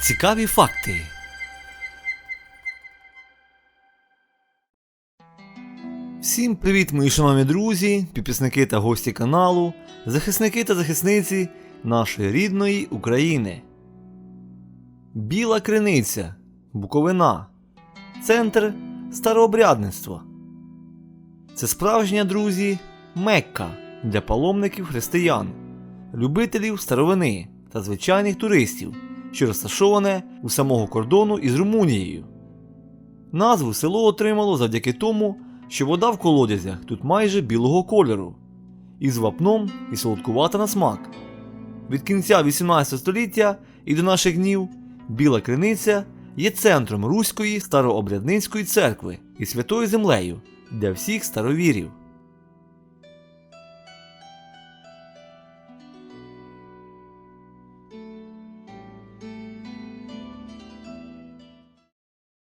Цікаві факти. Всім привіт, мої шановні друзі, підписники та гості каналу, захисники та захисниці нашої рідної України. Біла криниця, Буковина, центр старообрядництва. Це справжня, друзі, Мекка для паломників християн, любителів старовини та звичайних туристів, що розташоване у самого кордону із Румунією. Назву село отримало завдяки тому, що вода в колодязях тут майже білого кольору, із вапном і солодкувата на смак. Від кінця 18 століття і до наших днів Біла Криниця є центром Руської старообрядницької церкви і святою землею для всіх старовірів.